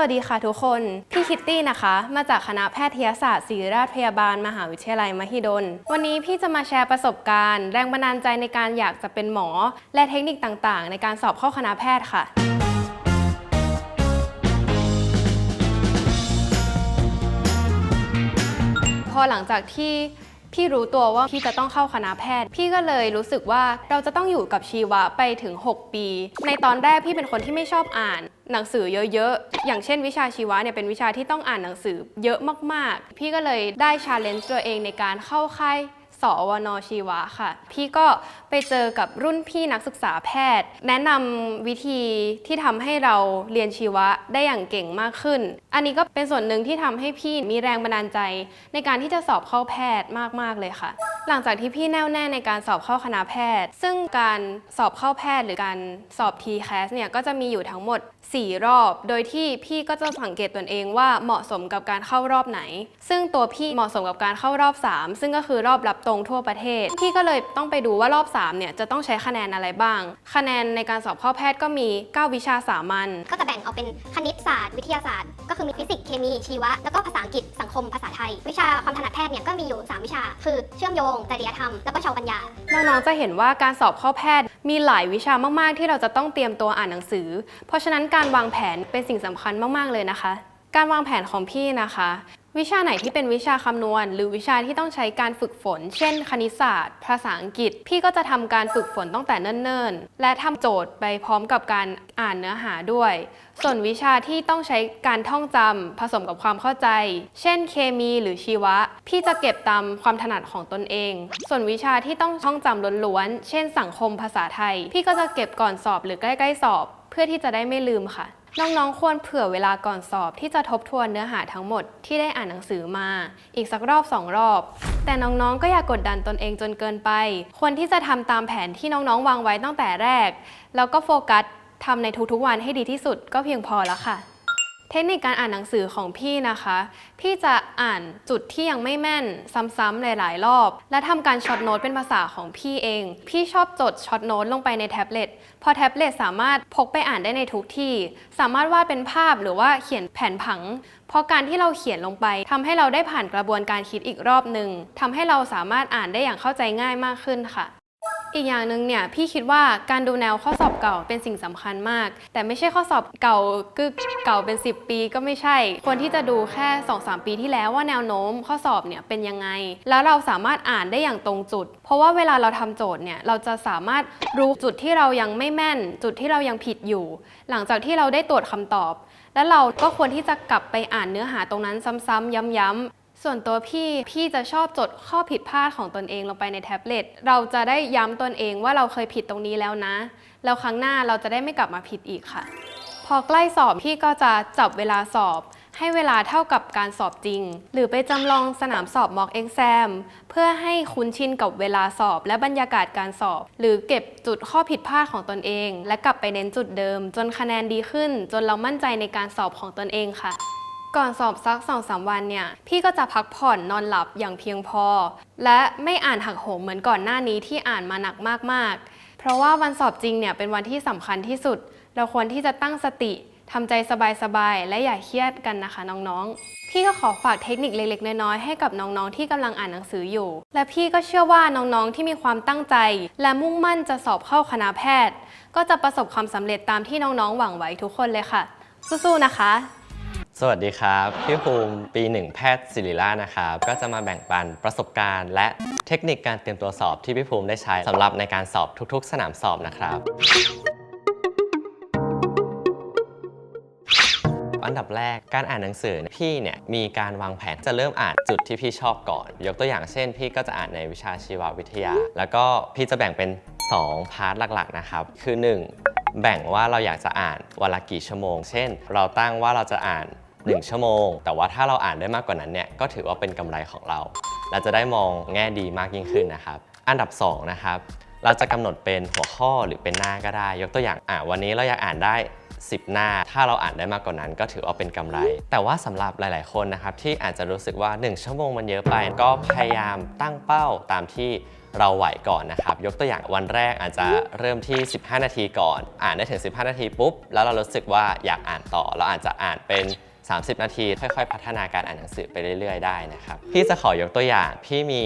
วัสดีค่ะทุกคน พี่คิตตี้นะคะ มาจากคณะแพทยศาสตร์ศิริราชพยาบาล มหาวิทยาลัยมหิดล วันนี้พี่จะมาแชร์ประสบการณ์ แรงบันดาลใจในการอยากจะเป็นหมอ และเทคนิคต่างๆ ในการสอบเข้าคณะแพทย์ค่ะพอหลังจากที่พี่รู้ตัวว่าพี่จะต้องเข้าคณะแพทย์ พี่ก็เลยรู้สึกว่าเราจะต้องอยู่กับชีวะไปถึง 6 ปี ในตอนแรกพี่เป็นคนที่ไม่ชอบอ่าน หนังสือเยอะๆ อย่างเช่นวิชาชีวะเนี่ยเป็นวิชาที่ต้องอ่านหนังสือเยอะมากๆ พี่ก็เลยได้ชาเลนจ์ตัวเองในการเข้าค่ายสอวนชีวะค่ะ พี่ก็ไปเจอกับรุ่นพี่นักศึกษาแพทย์ แนะนำวิธีที่ทำให้เราเรียนชีวะได้อย่างเก่งมากขึ้น อันนี้ก็เป็นส่วนหนึ่งที่ทำให้พี่มีแรงบันดาลใจ ในการที่จะสอบเข้าแพทย์มากๆเลยค่ะ หลังจากที่พี่แน่วแน่ในการสอบเข้าคณะแพทย์ ซึ่งการสอบเข้าแพทย์หรือการสอบ TCAS เนี่ยก็จะมีอยู่ทั้งหมด 4 รอบ โดยที่พี่ก็จะสังเกตตนเองว่าเหมาะสมกับการเข้ารอบไหน ซึ่งตัวพี่เหมาะสมกับการเข้ารอบ 3 ซึ่งก็คือรอบรับตรงทั่วประเทศ พี่ก็เลยต้องไปดูว่ารอบ3เนี่ยจะต้องใช้คะแนนอะไรบ้าง คะแนนในการสอบเข้าแพทย์ก็มี 9 วิชาสามัญก็จะแบ่งออกเป็นคณิตศาสตร์ วิทยาศาสตร์ ก็คือมีฟิสิกส์เคมีชีวะ แล้วก็ภาษาอังกฤษสังคมภาษาไทย วิชาความถนัดแพทย์เนี่ยก็มีอยู่ 3 วิชา คือเชื่อมโยงจริยธรรม แล้วก็ชาวปัญญาน้องๆจะเห็นว่าการสอบเข้าแพทย์ มีหลายวิชามาก ๆ ที่เราจะต้องเตรียมตัวอ่านหนังสือ เพราะฉะนั้นการวางแผนเป็นสิ่งสำคัญมาก ๆ เลยนะคะ การวางแผนของพี่นะคะ วิชาไหนที่เป็นวิชาคำนวณ หรือวิชาที่ต้องใช้การฝึกฝน เช่น คณิตศาสตร์ ภาษาอังกฤษ พี่ก็จะทำการฝึกฝนตั้งแต่เนิ่นๆ และทำโจทย์ไปพร้อมกับการอ่านเนื้อหาด้วย ส่วนวิชาที่ต้องใช้การท่องจำผสมกับความเข้าใจ เช่น เคมีหรือชีวะ พี่จะเก็บตามความถนัดของตนเอง ส่วนวิชาที่ต้องท่องจำล้วนๆ เช่น สังคมภาษาไทย พี่ก็จะเก็บก่อนสอบหรือใกล้ๆสอบ เพื่อที่จะได้ไม่ลืมค่ะ น้องๆ ควรเผื่อเวลาก่อนสอบที่จะทบทวนเนื้อหาทั้งหมดที่ได้อ่านหนังสือมา อีกสักรอบสองรอบ แต่น้องๆ ก็อย่ากกดดันตนเองจนเกินไป ควรที่จะทำตามแผนที่น้องๆ วางไว้ตั้งแต่แรก แล้วก็โฟกัสทำในทุกๆวันให้ดีที่สุดก็เพียงพอแล้วค่ะ เทคนิคการอ่านหนังสือของพี่นะคะ พี่จะอ่านจุดที่ยังไม่แม่นซ้ำๆหลาย ๆ รอบ และทำการช็อตโน้ตเป็นภาษาของพี่เอง พี่ชอบจดช็อตโน้ตลงไปในแท็บเล็ตพอแท็บเล็ตสามารถพกไปอ่านได้ในทุกที่ สามารถวาดเป็นภาพหรือว่าเขียนแผนผัง เพราะการที่เราเขียนลงไปทำให้เราได้ผ่านกระบวนการคิดอีกรอบหนึ่งทำให้เราสามารถอ่านได้อย่างเข้าใจง่ายมากขึ้นค่ะ อีกอย่างหนึ่งเนี่ยพี่คิดว่าการดูแนวข้อสอบเก่าเป็นสิ่งสำคัญมาก แต่ไม่ใช่ข้อสอบเก่ากึกเก่าเป็น 10 ปีก็ไม่ใช่ควรที่จะดูแค่ 2-3 ปีที่แล้วว่าแนวโน้มข้อสอบเนี่ยเป็นยังไง แล้วเราสามารถอ่านได้อย่างตรงจุด เพราะว่าเวลาเราทำโจทย์เนี่ยเราจะสามารถรู้จุดที่เรายังไม่แม่น จุดที่เรายังผิดอยู่ หลังจากที่เราได้ตรวจคำตอบ แล้วเราก็ควรที่จะกลับไปอ่านเนื้อหาตรงนั้นซ้ำๆย้ำๆ ส่วนตัวพี่พี่จะชอบจดข้อผิดพลาดของตนเองลงไปในแท็บเล็ต เราจะได้ย้ำตนเองว่าเราเคยผิดตรงนี้แล้วนะ แล้วครั้งหน้าเราจะได้ไม่กลับมาผิดอีกค่ะ พอใกล้สอบพี่ก็จะจับเวลาสอบ ให้เวลาเท่ากับการสอบจริง หรือไปจำลองสนามสอบ mock exam เพื่อให้คุ้นชินกับเวลาสอบ และบรรยากาศการสอบ หรือเก็บจุดข้อผิดพลาดของตนเอง และกลับไปเน้นจุดเดิม จนคะแนนดีขึ้น จนเรามั่นใจในการสอบของตนเองค่ะ ก่อนสอบสัก2องสามวันเนี่ย พี่ก็จะพักผ่อนนอนหลับอย่างเพียงพอ และไม่อ่านหักโหมเหมือนก่อนหน้านี้ที่อ่านมาหนักมากๆ เพราะว่าวันสอบจริงเนี่ยเป็นวันที่สำคัญที่สุด เราควรที่จะตั้งสติทำใจสบายๆ และอย่าเครียดกันนะคะน้องๆ พี่ก็ขอฝากเทคนิคเล็กๆ น้อยๆ ให้กับน้องๆ ที่กำลังอ่านหนังสืออยู่ และพี่ก็เชื่อว่าน้องๆ ที่มีความตั้งใจ และมุ่งมั่นจะสอบเข้าคณะแพทย์ ก็จะประสบความสำเร็จตามที่น้องๆ หวังไว้ทุกคนเลยค่ะ สู้ๆ นะคะ สวัสดีครับ พี่ภูมิปี1แพทย์ศิริราชนะครับ ก็จะมาแบ่งปันประสบการณ์ และเทคนิคการเตรียมตัวสอบที่พี่ภูมิได้ใช้สำหรับในการสอบทุกๆ สนามสอบนะครับ อันดับแรกการอ่านหนังสือเนี่ยพี่เนี่ยมีการวางแผนจะเริ่มอ่านจุดที่พี่ชอบก่อน ยกตัวอย่างเช่น พี่ก็จะอ่านในวิชาชีววิทยา แล้วก็พี่จะแบ่งเป็น 2 พาร์ทหลักๆนะครับคือ 1แบ่งว่าเราอยากจะอ่านวันละกี่ชั่วโมง เช่น เราตั้งว่าเราจะอ่าน 1 ชั่วโมง แต่ว่าถ้าเราอ่านได้มากกว่านั้นเนี่ยก็ถือว่าเป็นกำไรของเรา เราจะได้มองแง่ดีมากยิ่งขึ้นนะครับ อันดับ 2 นะครับ เราจะกำหนดเป็นหัวข้อหรือเป็นหน้าก็ได้ ยกตัวอย่างอะวันนี้เราอยากอ่านได้ 10 หน้า ถ้าเราอ่านได้มากกว่านั้น ก็ถือว่าเป็นกำไร แต่ว่าสำหรับหลาย ๆ คนนะครับที่อาจจะรู้สึกว่า 1 ชั่วโมงมันเยอะไป ก็พยายามตั้งเป้าตามที่เราไหวก่อนนะครับ ยกตัวอย่างวันแรกอาจจะเริ่มที่ 15 นาทีก่อน อ่านได้ถึง 15 นาทีปุ๊บ แล้วเรารู้สึกว่าอยากอ่านต่อ เราอาจจะอ่านเป็น 30 นาที ค่อยๆ พัฒนาการอ่านหนังสือไปเรื่อย ๆ ได้นะครับ พี่จะขอยกตัวอย่าง พี่มี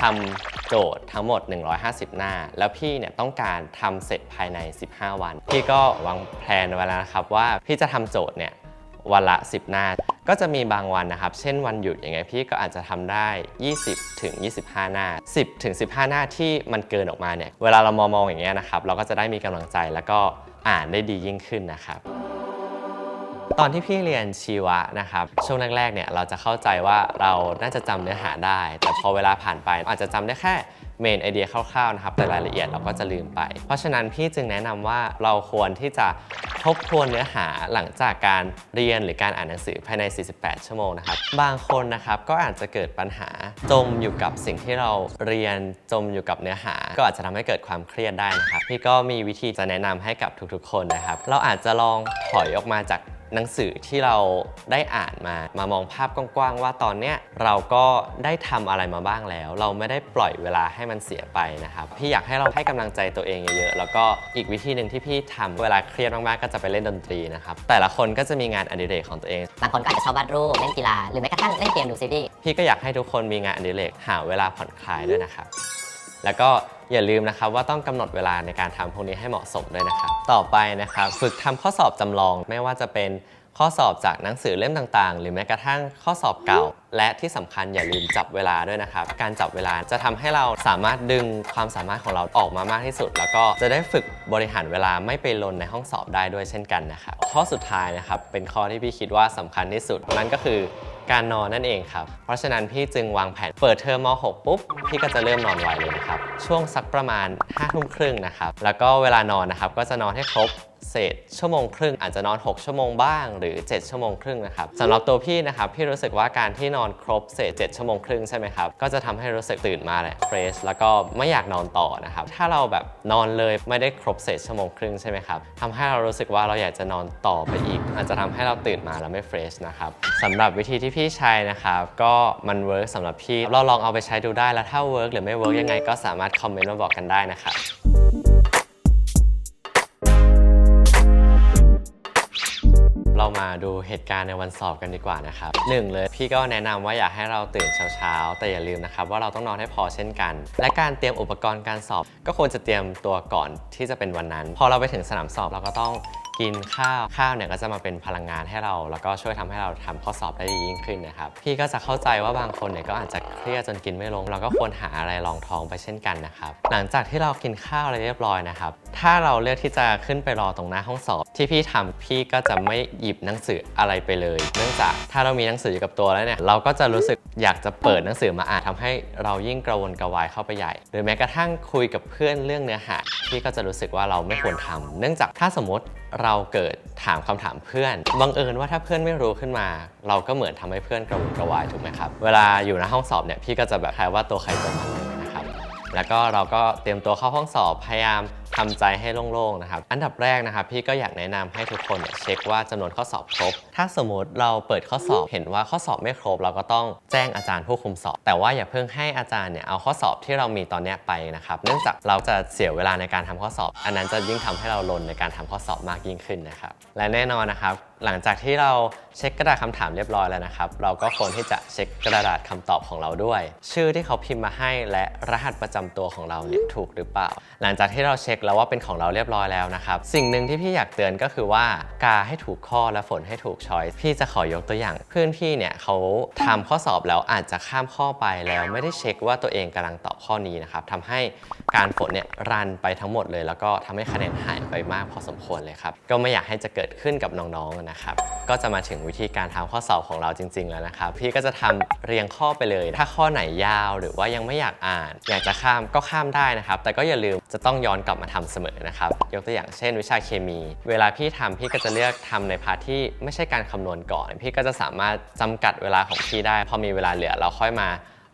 ทำโจทย์ทั้งหมด 150 หน้า แล้วพี่เนี่ยต้องการทำเสร็จภายใน 15 วัน พี่ก็วางแผนไว้แล้วนะครับว่าพี่จะทำโจทย์เนี่ยวันละ 10 หน้า ก็จะมีบางวันนะครับ เช่นวันหยุดอย่างเงี้ยพี่ก็อาจจะทำได้ 20 ถึง 25 หน้า 10 ถึง 15 หน้าที่มันเกินออกมาเนี่ย เวลาเรามองๆอย่างเงี้ยนะครับ เราก็จะได้มีกำลังใจแล้วก็อ่านได้ดียิ่งขึ้นนะครับ ตอนที่พี่เรียนชีวะนะครับ ช่วงแรกๆเนี่ยเราจะเข้าใจว่าเราน่าจะจำเนื้อหาได้ แต่พอเวลาผ่านไปอาจจะจำได้แค่เมนไอเดียคร่าวๆนะครับแต่รายละเอียดเราก็จะลืมไป เพราะฉะนั้นพี่จึงแนะนำว่าเราควรที่จะทบทวนเนื้อหาหลังจากการเรียนหรือการอ่านหนังสือภายใน 48 ชั่วโมงนะครับ บางคนนะครับก็อาจจะเกิดปัญหาจมอยู่กับสิ่งที่เราเรียนจมอยู่กับเนื้อหา ก็อาจจะทำให้เกิดความเครียดได้นะครับ พี่ก็มีวิธีจะแนะนำให้กับทุกๆ คนนะครับ เราอาจจะลองถอยออกมาจาก หนังสือที่เราได้อ่านมามามองภาพกว้างๆว่าตอนเนี้ยเราก็ได้ทำอะไรมาบ้างแล้ว เราไม่ได้ปล่อยเวลาให้มันเสียไปนะครับพี่อยากให้เราให้กำลังใจตัวเองเยอะๆแล้วก็อีกวิธีหนึ่งที่พี่ทำเวลาเครียดมากๆก็จะไปเล่นดนตรีนะครับแต่ละคนก็จะมีงานอดิเรกของตัวเอง บางคนก็อาจจะชอบวาดรูปเล่นกีฬาหรือแม้กระทั่งเล่นเกมดูซีรีส์ พี่ก็อยากให้ทุกคนมีงานอดิเรกหาเวลาผ่อนคลายด้วยนะครับ แล้วก็อย่าลืมนะครับว่าต้องกำหนดเวลาในการทำพวกนี้ให้เหมาะสมด้วยนะครับ ต่อไปนะครับฝึกทำข้อสอบจำลองไม่ว่าจะเป็นข้อสอบจากหนังสือเล่มต่างๆ หรือแม้กระทั่งข้อสอบเก่า และที่สำคัญอย่าลืมจับเวลาด้วยนะครับ การจับเวลาจะทำให้เราสามารถดึงความสามารถของเราออกมามากที่สุด แล้วก็จะได้ฝึกบริหารเวลาไม่ไปลนในห้องสอบได้ด้วยเช่นกันนะครับข้อสุดท้ายนะครับเป็นข้อที่พี่คิดว่าสำคัญที่สุดนั่นก็คือ การนอนนั่นเองครับ เพราะฉะนั้นพี่จึงวางแผนเปิดเทอมม .6 ปุ๊บ พี่ก็จะเริ่มนอนไวเลยนะครับ ช่วงสักประมาณ5ทุ่มครึ่งนะครับ แล้วก็เวลานอนนะครับก็จะนอนให้ครบ เศษชั่วโมงครึ่ง อาจจะนอน 6 ชั่วโมงบ้างหรือ 7 ชั่วโมงครึ่งนะครับสำหรับตัวพี่นะครับพี่รู้สึกว่าการที่นอนครบเศษ 7 ชั่วโมงครึ่งใช่ไหมครับก็จะทำให้รู้สึกตื่นมาแหละเฟรชแล้วก็ไม่อยากนอนต่อนะครับถ้าเราแบบนอนเลยไม่ได้ครบเศษชั่วโมงครึ่งใช่ไหมครับทำให้เรารู้สึกว่าเราอยากจะนอนต่อไปอีก อาจจะทำให้เราตื่นมาแล้วไม่เฟรชนะครับสำหรับวิธีที่พี่ใช้นะครับก็มันเวิร์กสำหรับพี่เราลองเอาไปใช้ดูได้แล้วถ้าเวิร์กหรือไม่เวิร์กยังไงก็สามารถคอมเมนต์มาบอกกันได้นะครับ มาดูเหตุการณ์ในวันสอบกันดีกว่านะครับหนึ่งเลยพี่ก็แนะนำว่าอยากให้เราตื่นเช้าๆ แต่อย่าลืมนะครับว่าเราต้องนอนให้พอเช่นกัน และการเตรียมอุปกรณ์การสอบ ก็ควรจะเตรียมตัวก่อนที่จะเป็นวันนั้น พอเราไปถึงสนามสอบเราก็ต้องกินข้าวข้าวเนี่ยก็จะมาเป็นพลังงานให้เรา แล้วก็ช่วยทำให้เราทำข้อสอบได้ดียิ่งขึ้นนะครับพี่ก็จะเข้าใจว่าบางคนเนี่ยก็อาจจะเครียดจนกินไม่ลง เราก็ควรหาอะไรรองท้องไปเช่นกันนะครับหลังจากที่เรากินข้าวอะไรเรียบร้อยนะครับ ถ้าเราเลือกที่จะขึ้นไปรอตรงหน้าห้องสอบ ที่พี่ทำพี่ก็จะไม่หยิบหนังสืออะไรไปเลย เนื่องจากถ้าเรามีหนังสืออยู่กับตัวแล้วเนี่ยเราก็จะรู้สึกอยากจะเปิดหนังสือมาอ่านทำให้เรายิ่งกระวนกระวายเข้าไปใหญ่ หรือแม้กระทั่งคุยกับเพื่อนเรื่องเนื้อหาพี่ก็จะรู้สึกว่าเราไม่ควรทำเนื่องจากถ้าสมมติเราเกิดถามคำถามเพื่อนบังเอิญว่าถ้าเพื่อนไม่รู้ขึ้นมา เราก็เหมือนทำให้เพื่อนกระวนกระวายถูกไหมครับเวลาอยู่ในห้องสอบเนี่ยพี่ก็จะแบบทายว่าตัวใครตัวมันนะครับแล้วก็เราก็เตรียมตัวเข้าห้องสอบพยายาม ทำใจให้โล่งๆนะครับ อันดับแรกนะครับพี่ก็อยากแนะนำให้ทุกคนเช็คว่าจำนวนข้อสอบครบ ถ้าสมมติเราเปิดข้อสอบเห็นว่าข้อสอบไม่ครบ เราก็ต้องแจ้งอาจารย์ผู้คุมสอบ แต่ว่าอย่าเพิ่งให้อาจารย์เนี่ยเอาข้อสอบที่เรามีตอนนี้ไปนะครับเนื่องจากเราจะเสียเวลาในการทำข้อสอบ อันนั้นจะยิ่งทำให้เราลนในการทำข้อสอบมากยิ่งขึ้นนะครับและแน่นอนนะครับหลังจากที่เราเช็คกระดาษคำถามเรียบร้อยแล้วนะครับ เราก็ควรที่จะเช็คกระดาษคำตอบของเราด้วย ชื่อที่เขาพิมพ์มาให้และรหัสประจำตัวของเราเนี่ยถูกหรือเปล่า หลังจากที่เราเช็คแล้วว่าเป็นของเราเรียบร้อยแล้วนะครับ สิ่งหนึ่งที่พี่อยากเตือนก็คือว่ากาให้ถูกข้อและฝนให้ถูกช้อยพี่จะขอยกตัวอย่าง เพื่อนพี่เนี่ยเขาทำข้อสอบแล้วอาจจะข้ามข้อไปแล้วไม่ได้เช็คว่าตัวเองกำลังตอบข้อนี้นะครับทำให้การฝนเนี่ยรันไปทั้งหมดเลย แล้วก็ทำให้คะแนนหายไปมากพอสมควรเลยครับก็ไม่อยากให้จะเกิดขึ้นกับน้องๆนะครับก็จะมาถึงวิธีการทำข้อสอบของเราจริง ๆ แล้วนะครับพี่ก็จะทำเรียงข้อไปเลย ถ้าข้อไหนยาวหรือว่ายังไม่อยากอ่าน อยากจะข้ามก็ข้ามได้นะครับ แต่ก็อย่าลืมจะต้องย้อนกลับมาทำเสมอนะครับ ยกตัวอย่างเช่นวิชาเคมี เวลาพี่ทำพี่ก็จะเลือกทำในพาร์ทที่ไม่ใช่การคำนวณก่อน พี่ก็จะสามารถจำกัดเวลาของพี่ได้ พอมีเวลาเหลือเราค่อยมา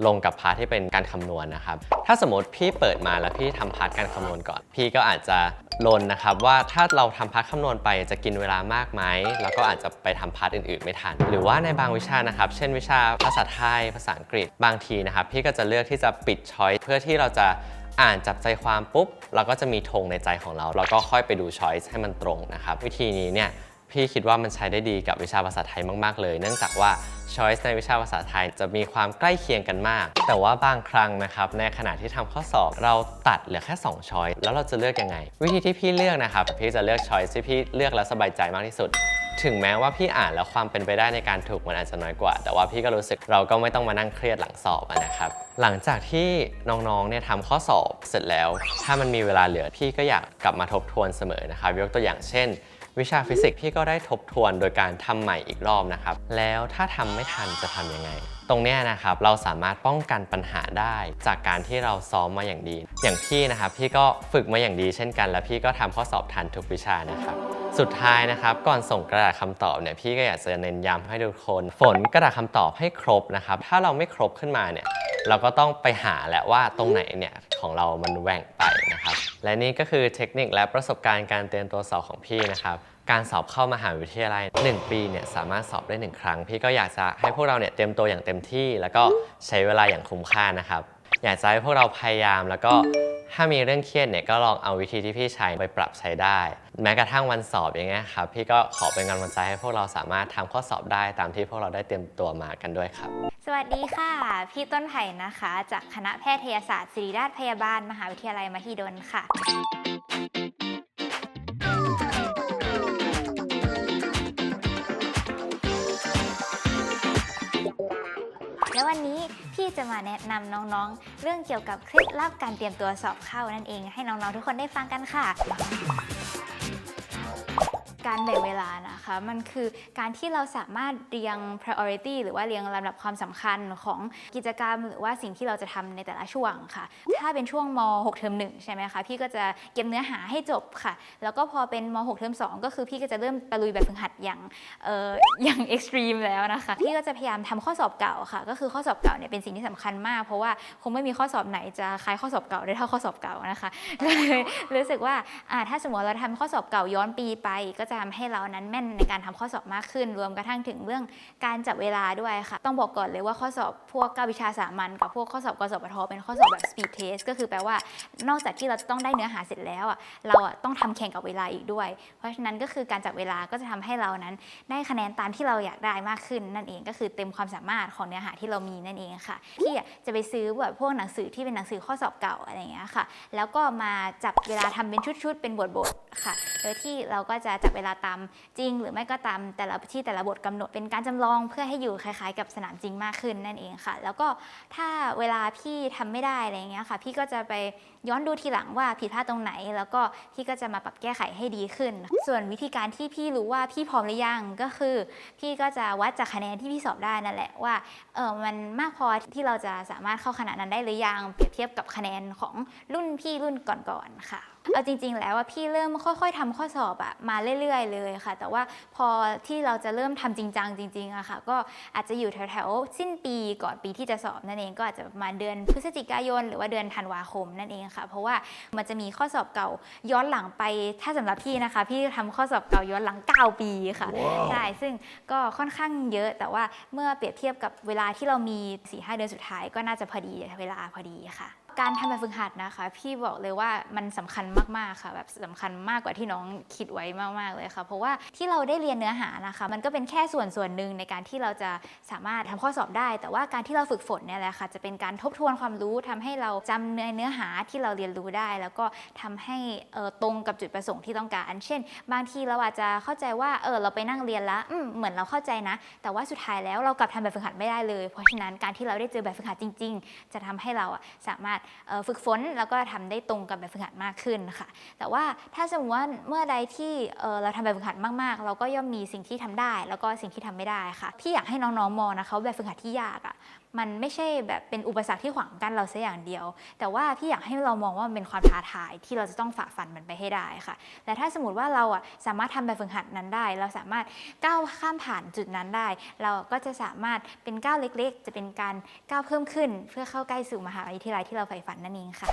ลงกับพาร์ทที่เป็นการคำนวณนะครับ ถ้าสมมติพี่เปิดมาแล้วพี่ทำพาร์ทการคำนวณก่อน พี่ก็อาจจะลนนะครับว่าถ้าเราทำพาร์ทคำนวณไปจะกินเวลามากไหมแล้วก็อาจจะไปทำพาร์ทอื่นๆ ไม่ทัน หรือว่าในบางวิชานะครับ เช่นวิชาภาษาไทย ภาษาอังกฤษ บางทีนะครับ พี่ก็จะเลือกที่จะปิดช้อยเพื่อที่เราจะ อ่านจับใจความปุ๊บ เราก็จะมีธงในใจของเราแล้วก็ค่อยไปดูช้อยส์ให้มันตรงนะครับ วิธีนี้เนี่ยพี่คิดว่ามันใช้ได้ดีกับวิชาภาษาไทยมาก ๆ เลย เนื่องจากว่า choice ในวิชาภาษาไทยจะมีความใกล้เคียงกันมาก แต่ว่าบางครั้งนะครับ ในขณะที่ทำข้อสอบเราตัดเหลือแค่2 choice แล้วเราจะเลือกยังไง วิธีที่พี่เลือกนะครับ พี่จะเลือก choice ที่พี่เลือกแล้วสบายใจมากที่สุด ถึงแม้ว่าพี่อ่านแล้วความเป็นไปได้ในการถูกมันอาจจะน้อยกว่า แต่ว่าพี่ก็รู้สึกเราก็ไม่ต้องมานั่งเครียดหลังสอบนะครับ หลังจากที่น้องๆเนี่ยทำข้อสอบเสร็จแล้ว ถ้ามันมีเวลาเหลือพี่ก็อยากกลับมาทบทวนเสมอนะครับ ยกตัวอย่างเช่น วิชาฟิสิกส์พี่ก็ได้ทบทวนโดยการทำใหม่อีกรอบนะครับ แล้วถ้าทำไม่ทันจะทำยังไง ตรงนี้นะครับเราสามารถป้องกันปัญหาได้จากการที่เราซ้อมมาอย่างดี อย่างพี่นะครับพี่ก็ฝึกมาอย่างดีเช่นกัน และพี่ก็ทำข้อสอบทันทุกวิชานะครับสุดท้ายนะครับก่อนส่งกระดาษคำตอบเนี่ยพี่ก็อยากจะเน้นย้ำให้ทุกคน ฝนกระดาษคำตอบให้ครบนะครับถ้าเราไม่ครบขึ้นมาเนี่ยเราก็ต้องไปหาแหละว่าตรงไหนเนี่ยของเรามันแหว่งไปนะครับและนี่ก็คือเทคนิคและประสบการณ์การเตรียมตัวสอบของพี่นะครับ การสอบเข้ามหาวิทยาลัย 1 ปีเนี่ยสามารถสอบได้ 1 ครั้ง พี่ก็อยากจะให้พวกเราเนี่ยเตรียมตัวอย่างเต็มที่ แล้วก็ใช้เวลาอย่างคุ้มค่านะครับ อยากจะให้พวกเราพยายามแล้วก็ถ้ามีเรื่องเครียดเนี่ยก็ลองเอาวิธีที่พี่ใช้ไปปรับใช้ได้ แม้กระทั่งวันสอบอย่างเงี้ยครับพี่ก็ขอเป็นกำลังใจให้พวกเราสามารถทำข้อสอบได้ตามที่พวกเราได้เตรียมตัวมากันด้วยครับ สวัสดีค่ะ พี่ต้นไผ่นะคะ จากคณะแพทยศาสตร์ศิริราชพยาบาล มหาวิทยาลัยมหิดลค่ะ ววันนี้พี่จะมาแนะนำน้องๆ เรื่องเกี่ยวกับเคล็ดลับการเตรียมตัวสอบเข้านั่นเอง ให้น้องๆทุกคนได้ฟังกันค่ะ การแบ่งเวลานะคะ มันคือการที่เราสามารถเรียง priority หรือว่าเรียงลำดับความสำคัญของกิจกรรม หรือว่าสิ่งที่เราจะทำในแต่ละช่วงค่ะ ถ้าเป็นช่วงม 6 เทอม1ใช่ไหมคะ พี่ก็จะเก็บเนื้อหาให้จบค่ะ แล้วก็พอเป็นม 6 เทอม2 ก็คือพี่ก็จะเริ่มตะลุยแบบฝึกหัดอย่างเอ่ออย่าง extreme แล้วนะคะ พี่ก็จะพยายามทำข้อสอบเก่าค่ะ ก็คือข้อสอบเก่าเนี่ยเป็นสิ่งที่สำคัญมาก เพราะว่าคงไม่มีข้อสอบไหนจะคล้ายข้อสอบเก่าได้เท่าข้อสอบเก่านะคะก็เลยรู้สึกว่าอ่าถ้าสมมติเราทำข้อสอบเก่าย้อนปีไปก็จะทำให้เรานั้นแม่นในการทำข้อสอบมากขึ้น รวมกระทั่งถึงเรื่องการจับเวลาด้วยค่ะ ต้องบอกก่อนเลยว่าข้อสอบพวกเก้าวิชาสามัญกับพวกข้อสอบกสปทเป็นข้อสอบแบบ speed test ก็คือแปลว่า นอกจากที่เราจะต้องได้เนื้อหาเสร็จแล้วอะเราอะต้องทำแข่งกับเวลาอีกด้วย เพราะฉะนั้นก็คือการจับเวลาก็จะทำให้เรานั้น ได้คะแนนตามที่เราอยากได้มากขึ้น นั่นเองก็คือเต็มความสามารถของเนื้อหาที่เรามีนั่นเองค่ะพี่จะไปซื้อแบบพวกหนังสือที่เป็นหนังสือข้อสอบเก่าอะไรอย่างเงี้ยค่ะ แล้วก็มาจับเวลาทำเป็นชุดๆเป็นบทๆค่ะโดยที่เราก็จะจับเวลาตามจริง หรือไม่ก็ตามแต่ละที่แต่ละบทกำหนดเป็นการจำลองเพื่อให้อยู่คล้ายๆ กับสนามจริงมากขึ้นนั่นเองค่ะ แล้วก็ถ้าเวลาพี่ทำไม่ได้อะไรอย่างเงี้ยค่ะ พี่ก็จะไป ย้อนดูทีหลังว่าผิดพลาดตรงไหน แล้วก็พี่ก็จะมาปรับแก้ไขให้ดีขึ้น ส่วนวิธีการที่พี่รู้ว่าพี่พร้อมหรือยังก็คือ พี่ก็จะวัดจากคะแนนที่พี่สอบได้นั่นแหละว่าเออมันมากพอที่เราจะสามารถเข้าขนาดนั้นได้หรือยังเปรียบเทียบกับคะแนนของรุ่นพี่รุ่นก่อนๆค่ะเอาจริง ๆ แล้วว่าพี่เริ่มค่อย ๆทำข้อสอบอะมาเรื่อย ๆ เลยค่ะ แต่ว่าพอที่เราจะเริ่มทำจริงจังจริงๆอะค่ะ ก็อาจจะอยู่แถวๆสิ้นปีก่อนปีที่จะสอบนั่นเองก็อาจจะประมาณเดือนพฤศจิกายน หรือว่าเดือนธันวาคมนั่นเองค่ะ เพราะว่ามันจะมีข้อสอบเก่าย้อนหลังไปถ้าสำหรับพี่นะคะ พี่ทำข้อสอบเก่าย้อนหลัง 9 ปีค่ะใช่ซึ่งก็ค่อนข้างเยอะ แต่ว่าเมื่อเปรียบเทียบกับเวลาที่เรามี4-5เดือนสุดท้ายก็น่าจะพอดีเวลาพอดีค่ะ การทำแบบฝึกหัดนะคะ พี่บอกเลยว่ามันสำคัญมากๆค่ะ แบบสำคัญมากกว่าที่น้องคิดไว้มากๆเลยค่ะ เพราะว่าที่เราได้เรียนเนื้อหานะคะ มันก็เป็นแค่ส่วนส่วนหนึ่งในการที่เราจะสามารถทำข้อสอบได้ แต่ว่าการที่เราฝึกฝนเนี่ยแหละค่ะ จะเป็นการทบทวนความรู้ทำให้เราจำในเนื้อหาที่เราเรียนรู้ได้ แล้วก็ทำให้เอ่อตรงกับจุดประสงค์ที่ต้องการ เช่น บางทีเราอาจจะเข้าใจว่าเออเราไปนั่งเรียนแล้วอืมเหมือนเราเข้าใจนะ แต่ว่าสุดท้ายแล้วเรากลับทำแบบฝึกหัดไม่ได้เลย เพราะฉะนั้นการที่เราได้เจอแบบฝึกหัดจริง ๆ จะทำให้เราอะสามารถฝึกฝนแล้วก็ทำได้ตรงกับแบบฝึกหัดมากขึ้นค่ะ แต่ว่าถ้าสมมติว่าเมื่อใดที่เราทำแบบฝึกหัดมากๆ เราก็ย่อมมีสิ่งที่ทำได้ แล้วก็สิ่งที่ทำไม่ได้ค่ะ พี่อยากให้น้องๆมองนะคะว่าแบบฝึกหัดที่ยากอะ มันไม่ใช่แบบเป็นอุปสรรคที่ขวางกั้นเราซะอย่างเดียว แต่ว่าพี่อยากให้เรามองว่ามันเป็นความท้าทายที่เราจะต้องฝ่าฟันมันไปให้ได้ค่ะ และถ้าสมมติว่าเราอะสามารถทำแบบฝึกหัดนั้นได้ เราสามารถก้าวข้ามผ่านจุดนั้นได้ เราก็จะสามารถเป็นก้าวเล็กๆ จะเป็นการก้าวเพิ่มขึ้น เพื่อเข้าใกล้สู่มหาวิทยาลัยที่เราใฝ่ฝันนั่นเองค่ะ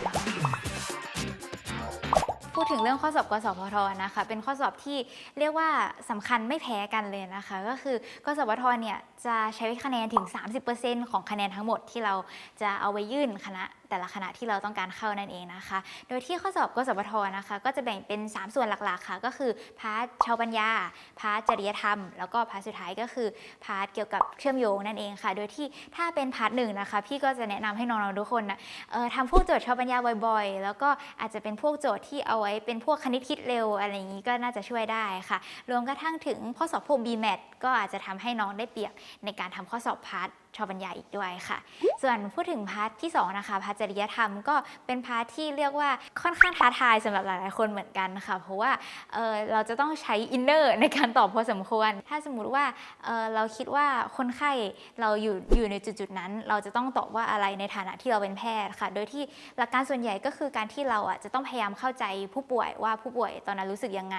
พูดถึงเรื่องข้อสอบกสพทนะคะ เป็นข้อสอบที่เรียกว่าสำคัญไม่แพ้กันเลยนะคะ ก็คือกสพทเนี่ยจะใช้คะแนนถึง 30%ของคะแนนทั้งหมดที่เราจะเอาไปยื่นคณะ แต่ละคณะที่เราต้องการเข้านั่นเองนะคะ โดยที่ข้อสอบกสพทนะคะ ก็จะแบ่งเป็น 3 ส่วนหลักๆค่ะ ก็คือพาร์ทชาวปัญญา พาร์ทจริยธรรม แล้วก็พาร์ทสุดท้ายก็คือพาร์ทเกี่ยวกับเชื่อมโยงนั่นเองค่ะ โดยที่ถ้าเป็นพาร์ทหนึ่งนะคะ พี่ก็จะแนะนำให้น้องๆทุกคนนะเอ่อทำพวกโจทย์ชาวปัญญาบ่อยๆ แล้วก็อาจจะเป็นพวกโจทย์ที่เอาไว้เป็นพวกคณิตคิดเร็วอะไรอย่างนี้ก็น่าจะช่วยได้ค่ะ รวมกระทั่งถึงข้อสอบพวก BMAT ก็อาจจะทำให้น้องได้เปรียบในการทำข้อสอบพาร์ท ชาวปัญญาอีกด้วยค่ะ ส่วนพูดถึงพาร์ทที่2นะคะพาร์ทจริยธรรมก็เป็นพาร์ทที่เรียกว่าค่อนข้างท้าทายสำหรับหลายๆคนเหมือนกันค่ะ เพราะว่าเเราจะต้องใช้อินเนอร์ในการตอบพอสมควร ถ้าสมมุติว่าเเราคิดว่าคนไข้เราอยู่อยู่ในจุดๆนั้น เราจะต้องตอบว่าอะไรในฐานะที่เราเป็นแพทย์ค่ะ โดยที่หลักการส่วนใหญ่ก็คือการที่เราอะจะต้องพยายามเข้าใจผู้ป่วยว่าผู้ป่วยตอนนั้นรู้สึกยังไง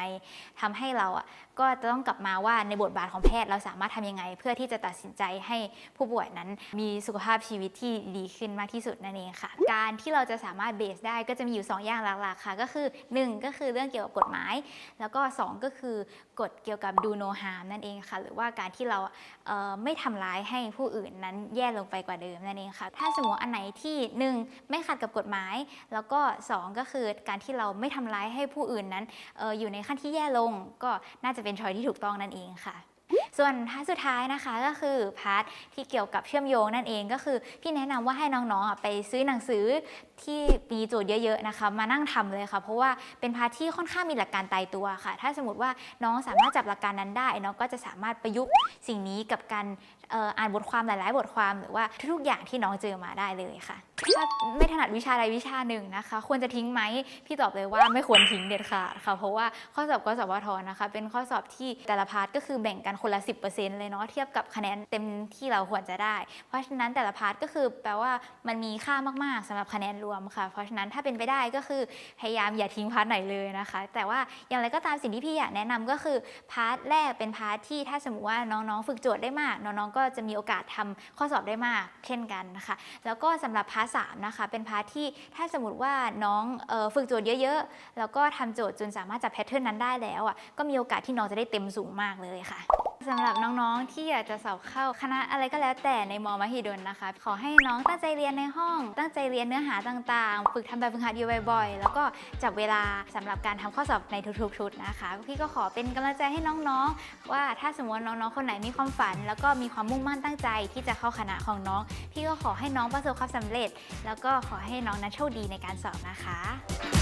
ทำให้เราอะก็จะต้องกลับมาว่าในบทบาทของแพทย์เราสามารถทำยังไง เพื่อที่จะตัดสินใจให้ผู้ป่วยนั้นมีสุขภาพชีวิตที่ดีขึ้นมากที่สุดนั่นเองค่ะ การที่เราจะสามารถเบสได้ก็จะมีอยู่ 2 อย่างหลักๆค่ะ ก็คือ 1 ก็คือเรื่องเกี่ยวกับกฎหมาย แล้วก็ 2 ก็คือกฎเกี่ยวกับดูโนฮามนั่นเองค่ะ หรือว่าการที่เราเไม่ทำร้ายให้ผู้อื่นนั้นแย่ลงไปกว่าเดิมนั่นเองค่ะ ถ้าสมมติอันไหนที่ 1 ไม่ขัดกับกฎหมาย แล้วก็ 2 ก็คือการที่เราไม่ทำร้ายให้ผู้อื่นนั้นอออยู่ในขั้นที่แย่ลง ก็น่าจะเป็นชอยที่ถูกต้องนั่นเองค่ะ ส่วนพาร์ทสุดท้ายนะคะก็คือพาร์ทที่เกี่ยวกับเชื่อมโยงนั่นเองก็คือพี่แนะนำว่าให้น้องๆไปซื้อหนังสือที่มีโจทย์เยอะๆนะคะมานั่งทำเลยค่ะ เพราะว่าเป็นพาร์ทที่ค่อนข้างมีหลักการตายตัวค่ะ ถ้าสมมติว่าน้องสามารถจับหลักการนั้นได้น้องก็จะสามารถประยุกต์สิ่งนี้กับการ อ่านบทความหลาย ๆ บทความหรือว่าทุกๆอย่างที่น้องเจอมาได้เลยค่ะ ถ้าไม่ถนัดวิชาใดวิชาหนึ่งนะคะ ควรจะทิ้งไหมพี่ตอบเลยว่าไม่ควรทิ้งเด็ดขาดค่ะ เพราะว่าข้อสอบกสวทนะคะ เป็นข้อสอบที่แต่ละพาร์ทก็คือแบ่งกันคนละ 10%เลยเนาะเทียบกับคะแนนเต็มที่เราควรจะได้ เพราะฉะนั้นแต่ละพาร์ทก็คือแปลว่ามันมีค่ามาก ๆสำหรับคะแนนรวมค่ะ เพราะฉะนั้นถ้าเป็นไปได้ก็คือพยายามอย่าทิ้งพาร์ทไหนเลยนะคะ แต่ว่าอย่างไรก็ตามสิ่งที่พี่อยากแนะนำก็คือพาร์ทแรกเป็นพาร์ทที่ถ้าสมมติว่าน้อง ๆ ฝึกโจทย์ได้มาก น้อง ๆ ก็ก็จะมีโอกาสทำข้อสอบได้มากเช่นกันนะคะ แล้วก็สำหรับพาร์ทสามนะคะเป็นพาร์ทที่ถ้าสมมติว่าน้องออฝึกโจทย์เยอะๆ แล้วก็ทำโจทย์จนสามารถจับแพทเทิร์นนั้นได้แล้วอะก็มีโอกาสที่น้องจะได้เต็มสูงมากเลยค่ะ สำหรับน้องๆ ที่อยากจะสอบเข้าคณะอะไรก็แล้วแต่ในมมหิดลนะคะ ขอให้น้องตั้งใจเรียนในห้อง ตั้งใจเรียนเนื้อหาต่างๆ ฝึกทำแบบฝึกหัดอยู่บ่อยๆ แล้วก็จับเวลาสำหรับการทำข้อสอบในทุกๆชุดนะคะ พี่ก็ขอเป็นกำลังใจให้น้องๆ ว่าถ้าสมมติน้องๆ คนไหนมีความฝัน แล้วก็มีความมุ่งมั่นตั้งใจที่จะเข้าคณะของน้อง พี่ก็ขอให้น้องประสบความสำเร็จ แล้วก็ขอให้น้องนั้นโชคดีในการสอบนะคะ